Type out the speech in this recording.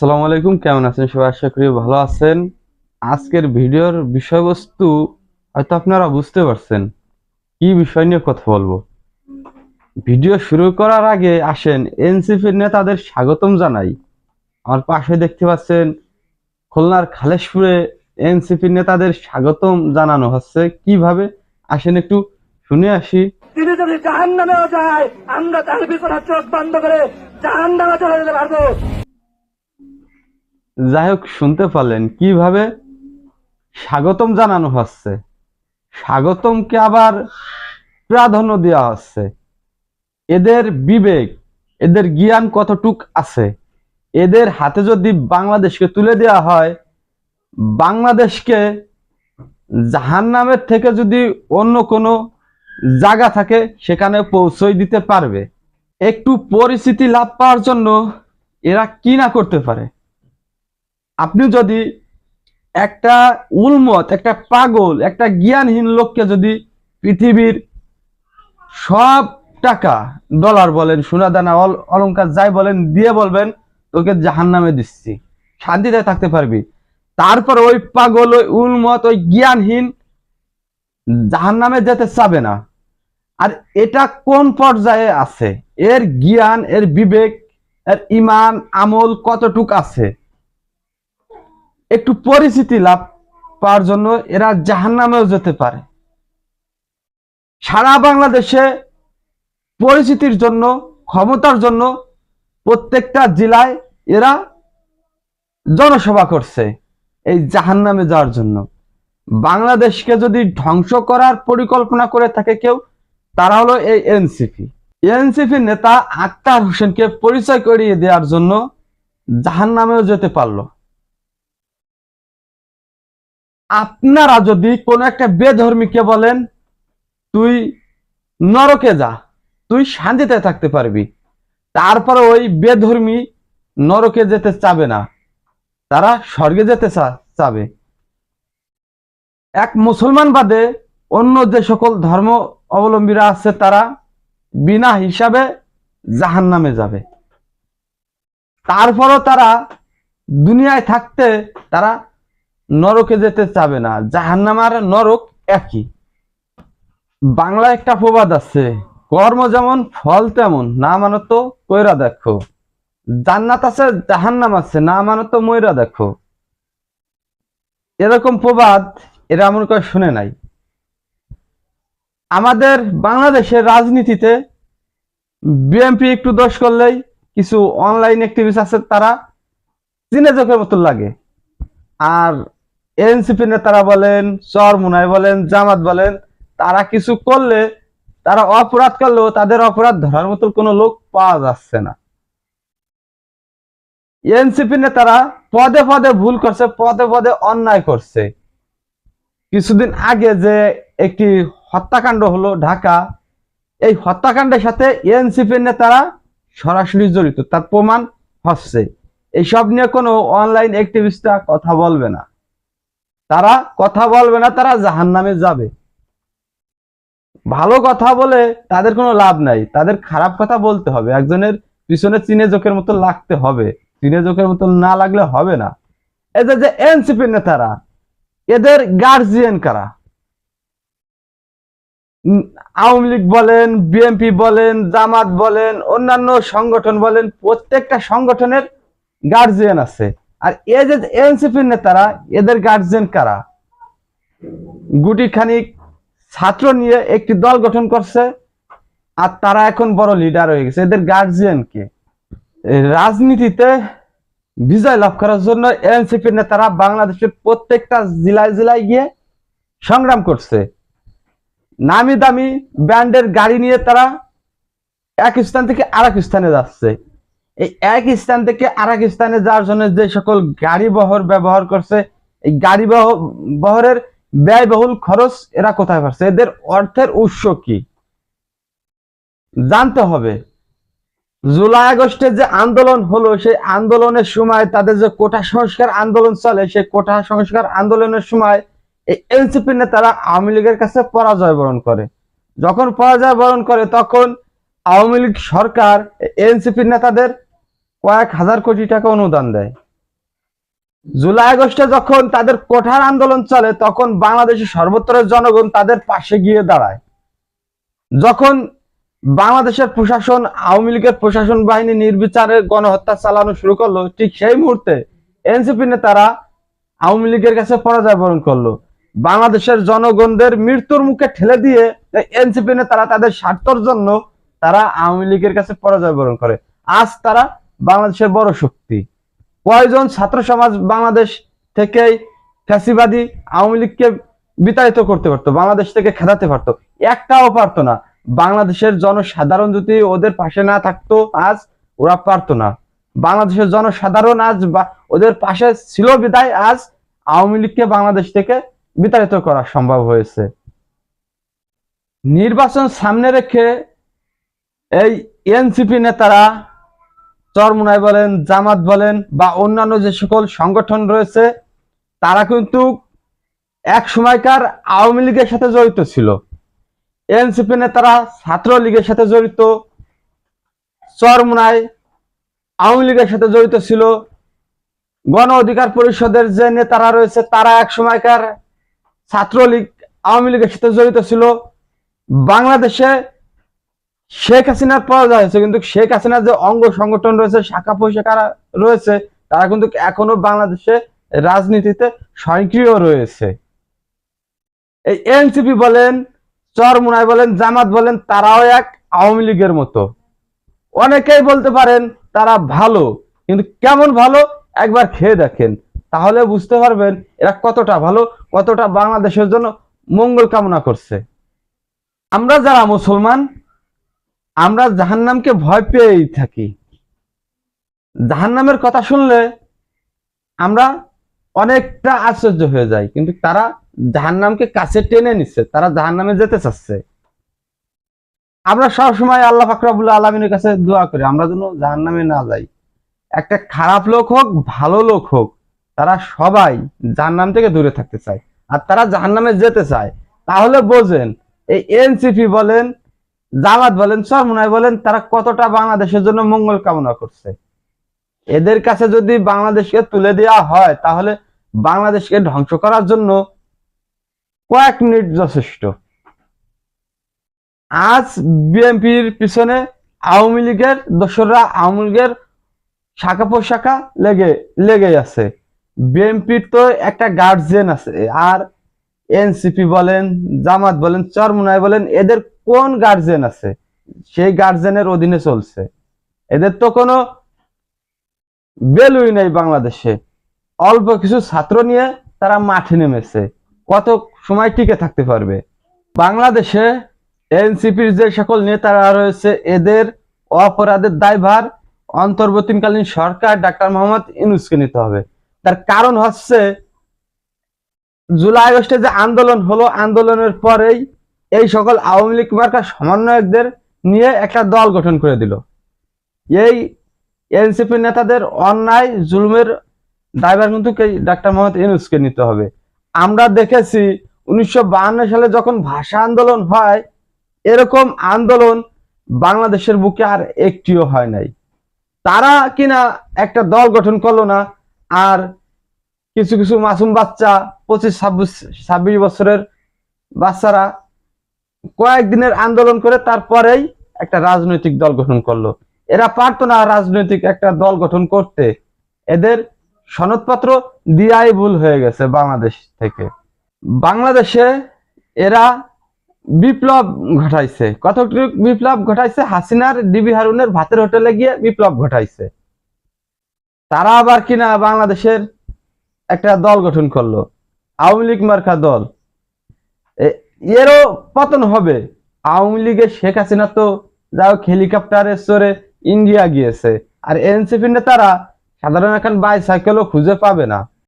আসসালামু আলাইকুম, কেমন আছেন সবাই? আশা করি ভালো আছেন। আজকের ভিডিওর বিষয়বস্তু হয়তো আপনারা বুঝতে পারছেন। কি বিষয় নিয়ে কথা বলব? ভিডিও শুরু করার আগে আসেন এনসিপির নেতাদের স্বাগতম জানাই। আমার পাশে দেখতে পাচ্ছেন, খুলনার খালেশপুরে এনসিপির নেতাদের স্বাগতম জানানো হচ্ছে। কীভাবে? আসেন একটু শুনে আসি। তিনি যদি জাহান নামেও আমরা তার পিছনে চোখ বন্ধ করে জাহান নামে চলে যেতে পারব। যাই হোক শুনতে পারলেন। কীভাবে? স্বাগতম জানানো হচ্ছে। স্বাগতমকে আবার প্রাধান্য দেওয়া হচ্ছে। এদের বিবেক, এদের জ্ঞান কতটুক আছে? এদের হাতে যদি বাংলাদেশকে তুলে দেওয়া হয়, বাংলাদেশকে জাহান্নামের থেকে যদি অন্য কোনো জায়গা থাকে, সেখানে পৌঁছই দিতে পারবে। একটু পরিস্থিতি লাভ পাওয়ার জন্য এরা কি না করতে পারে? আপনি যদি একটা উন্মত একটা পাগল, একটা জ্ঞানহীন লোককে যদি পৃথিবীর সব টাকা ডলার বলেন সোনা দানা অল- অলংকার যাই বলেন, দিয়ে বলবেন, তোকে জাহান নামে দিচ্ছি। শান্তিতে থাকতে পারবি। তারপর ওই পাগল, ওই উন্মত ওই জ্ঞানহীন জাহান নামে যেতে চাবে না। আর এটা কোন পর্যায়ে আছে? এর জ্ঞান, এর বিবেক, এর ইমান, আমল কতটুক আছে? একটু পরিচিতি লাভ পাওয়ার জন্য এরা জাহান নামেও যেতে পারে। সারা বাংলাদেশে পরিচিতির জন্য, ক্ষমতার জন্য প্রত্যেকটা জেলায় এরা জনসভা করছে এই জাহান নামে যাওয়ার জন্য। বাংলাদেশকে যদি ধ্বংস করার পরিকল্পনা করে থাকে কেউ, তারা হলো এই এনসিপি। এনসিপি নেতা আক্তার হোসেনকে পরিচয় করিয়ে দেওয়ার জন্য জাহান নামেও যেতে পারল। আপনারা যদি কোনো একটা বেধর্মীকে বলেন, তুই নরকে যা, তুই শান্তিতে থাকতে পারবি। তারপরে ওই বেধর্মী নরকে যেতে চাবে না, তারা স্বর্গে যেতে চাবে। এক মুসলমান বাদে অন্য যে সকল ধর্ম অবলম্বীরা আছে, তারা বিনা হিসাবে জাহান নামে যাবে। তারপরও তারা দুনিয়ায় থাকতে তারা নরকে যেতে চাবে না। জাহান্নাম আর নরক একই। বাংলা একটা প্রবাদ আছে, কর্ম যেমন, ফল তেমন, না মানো তো কইরা দেখো। জান্নাত আছে, জাহান্নাম আছে, না মানো তো ময়রা দেখো। এরকম প্রবাদ এরা এমন করে শুনে নাই। আমাদের বাংলাদেশের রাজনীতিতে বিএনপি একটু দোষ করলেই কিছু অনলাইন অ্যাক্টিভিস্ট আছে, তারা চিনে চোখের মতো লাগে। আর এনসিপি নেতারা বলেন চরমুনাই বলেন, জামাত বলেন, তারা কিছু করলে, তারা অপরাধ করলেও তাদের অপরাধ ধরার মতো কোনো লোক পাওয়া যাচ্ছে না। এনসিপি নেতারা পদে পদে ভুল করছে, পদে পদে অন্যায় করছে। কিছুদিন আগে যে একটি হত্যাকাণ্ড হলো ঢাকা, এই হত্যাকাণ্ডের সাথে এনসিপি নেতারা সরাসরি জড়িত, তার প্রমাণ হচ্ছে। এইসব নিয়ে কোনো অনলাইন অ্যাক্টিভিস্টরা কথা বলবে না। তারা কথা বলবে না, তারা জাহান নামে যাবে। ভালো কথা বলে তাদের কোনো লাভ নাই। তাদের খারাপ কথা বলতে হবে। একজনের পিছনে চিনে জোকের মতো লাগতে হবে। চিনে জোকের মতো না লাগলে হবে না। এদের যে এনসিপি নেতারা, এদের গার্জিয়ান কারা? আওয়ামী লীগ বলেন, বিএনপি বলেন, জামাত বলেন, অন্যান্য সংগঠন বলেন, প্রত্যেকটা সংগঠনের গার্জিয়ান আছে। আর এই যে এনসিপির নেতারা, এদের গার্জেন কারা? গুটি খানিক ছাত্র নিয়ে একটি দল গঠন করছে আর তারা এখন বড় লিডার হয়ে গেছে। এদের গার্জিয়ান কে? রাজনীতিতে বিজয় লাভ করার জন্য এনসিপির নেতারা বাংলাদেশের প্রত্যেকটা জেলায় জেলায় গিয়ে সংগ্রাম করছে। নামি দামি ব্র্যান্ডের গাড়ি নিয়ে তারা এক স্থান থেকে আরেক স্থানে যাচ্ছে। এই এক স্থান থেকে আরেক স্থানে যাওয়ার জন্য যে সকল গাড়ি বহর ব্যবহার করছে, এই গাড়ি বহরের ব্যয়বহুল খরচ এরা কোথায় পাচ্ছে? এদের অর্থের উৎস কি? জানতে হবে। জুলাই আগস্টে যে আন্দোলন হলো, সেই আন্দোলনের সময় তাদের যে কোটা সংস্কার আন্দোলন চলে, সেই কোটা সংস্কার আন্দোলনের সময় এই এনসিপি নেতারা আওয়ামী লীগের কাছে পরাজয় বরণ করে। যখন পরাজয় বরণ করে, তখন আওয়ামী লীগ সরকার এনসিপি নেতাদের কয়েক হাজার কোটি টাকা অনুদান দেয়। জুলাই আগস্টে যখন তাদের কোঠার আন্দোলন চলে, তখন বাংলাদেশের সর্বত্রের জনগণ তাদের পাশে গিয়ে দাঁড়ায়। যখন বাংলাদেশের প্রশাসন, আওয়ামী লীগের প্রশাসন বাহিনী নির্বিচারে গণহত্যা চালানো শুরু করল, ঠিক সেই মুহূর্তে এনসিপি নেতারা আওয়ামী লীগের কাছে পরাজয় বরণ করল। বাংলাদেশের জনগণদের মৃত্যুর মুখে ঠেলে দিয়ে এনসিপি নেতারা তাদের স্বার্থর জন্য তারা আওয়ামী লীগের কাছে পরাজয় বরণ করে। আজ তারা বাংলাদেশের বড় শক্তি। কয়জন ছাত্র সমাজ বাংলাদেশ থেকেই ফ্যাসিবাদী আওয়ামী লীগকে বিতাড়িত করতে পারতো, বাংলাদেশ থেকে খেদাতে পারতো? একটাও পারতো না। বাংলাদেশের জনসাধারণ যদি ওদের পাশে না থাকতো, আজ ওরা পারতো না। বাংলাদেশের জনসাধারণ আজ বা- ওদের পাশে ছিল বিদায় আজ আওয়ামী লীগকে বাংলাদেশ থেকে বিতাড়িত করা সম্ভব হয়েছে। নির্বাচন সামনে রেখে এই এনসিপি নেতারা চরমুনাই বলেন, জামাত বলেন বা অন্যান্য যে সকল সংগঠন রয়েছে, তারা কিন্তু এক সময়কার আওয়ামী লীগের সাথে জড়িত ছিল। এনসিপি নেতারা ছাত্র লীগের সাথে জড়িত, চরমুনাই আওয়ামী লীগের সাথে জড়িত ছিল। গণ অধিকার পরিষদের যে নেতারা রয়েছে, তারা এক সময়কার ছাত্রলীগ আওয়ামী লীগের সাথে জড়িত ছিল। বাংলাদেশে শেখ হাসিনার পরাজয় হয়েছে কিন্তু শেখ হাসিনার যে অঙ্গ সংগঠন রয়েছে, শাখা পোশাকারা রয়েছে, তারা কিন্তু এখনও বাংলাদেশে রাজনীতিতে সক্রিয় রয়েছে। এই এনসিপি বলেন, চরমুনাই বলেন, জামাত বলেন, তারাও এক আওয়ামী লীগের মতো। অনেকেই বলতে পারেন, তারা ভালো, কিন্তু কেমন ভালো, একবার খেয়ে দেখেন। তাহলে বুঝতে পারবেন এরা কতটা ভালো, কতটা বাংলাদেশের জন্য মঙ্গল কামনা করছে। আমরা যারা মুসলমান আমরা জাহান্নামকে ভয় পেয়েই থাকি। জাহান্নামের কথা শুনলে আমরা অনেকটা আশ্চর্য হয়ে যাই, কিন্তু তারা জাহান্নামকে কাছে টেনে নিচ্ছে, তারা জাহান্নামে যেতে চাচ্ছে। আমরা সবসময় আল্লাহ ফাকরাবুল্লাহ আলমিনের কাছে দোয়া করি, আমরা যেন জাহান্নামে না যাই। একটা খারাপ লোক হোক, ভালো লোক হোক, তারা সবাই জাহান্নাম থেকে দূরে থাকতে চায়। আর তারা জাহান্নামে যেতে চায়, তাহলে বোঝেন, এই এনসিপি বলেন জামাত বলেন সরমুনাই বলেন, তারা কতটা বাংলাদেশের জন্য মঙ্গল কামনা করছে? এদের কাছে যদি বাংলাদেশকে তুলে দেওয়া হয়, তাহলে বাংলাদেশকে ধ্বংস করার জন্য কয়েক মিনিট যথেষ্ট। আজ বিএনপির পিছনে আওয়ামী লীগের দোসররা আওয়ামী লীগের শাখা পোশাখা লেগে লেগে আছে। বিএনপির তো একটা গার্জিয়ান আছে, আর এনসিপি বলেন, জামাত বলেন, চরমুনাই বলেন, এদের কোন গার্জিয়ান আছে? সেই গার্জিয়ানের অধীনে চলছে। এদের তো কোনো বেলুই নেই বাংলাদেশে। অল্প কিছু ছাত্র নিয়ে তারা মাঠে নেমেছে। কত সময় টিকে থাকতে পারবে? বাংলাদেশে এনসিপির যে সকল নেতারা রয়েছে, এদের অপরাধের দায়ভার অন্তর্বর্তীকালীন সরকার ডাক্তার মোহাম্মদ ইউনুসকে নিতে হবে। তার কারণ হচ্ছে জুলাই আগস্টে যে আন্দোলন হলো, আন্দোলনের পরেই এই সকল আওয়ামী লীগ মার্কা সমন্বয়কদের নিয়ে একটা দল গঠন করে দিল। এই এনসিপি নেতাদের অন্যায়, জুলুমের ড্রাইভার কিন্তু ডাক্তার মোহাম্মদ ইউনুসকে নিতে হবে। আমরা দেখেছি উনিশশো সালে যখন ভাষা আন্দোলন হয়, এরকম আন্দোলন বাংলাদেশের বুকে আর একটিও হয় নাই। তারা কিনা একটা দল গঠন করল না, আর কিছু কিছু মাসুম বাচ্চা, পঁচিশ, ছাব্বিশ ছাব্বিশ বছরের বাচ্চারা কয়েকদিনের আন্দোলন করে তারপরেই একটা রাজনৈতিক দল গঠন করল। এরা পারতো না রাজনৈতিক একটা দল গঠন করতে। এদের সনদপত্র দিয়াই ভুল হয়ে গেছে বাংলাদেশ থেকে। বাংলাদেশে এরা বিপ্লব ঘটাইছে। কতটুকু বিপ্লব ঘটাইছে? হাসিনার, ডিবি হারুনের ভাতের হোটেলে গিয়ে বিপ্লব ঘটাইছে। তারা আবার কিনা বাংলাদেশের একটা দল গঠন করল। আওয়ামী লীগ মার্কা দল। এরও পতন হবে। আওয়ামী লীগের শেখ হাসিনা তো যাও হেলিকপ্টারে চড়ে ইন্ডিয়া গিয়েছে। আর এনসিপি নেতারা সাধারণ এখন বাইসাইকেলও খুঁজে পাবে না।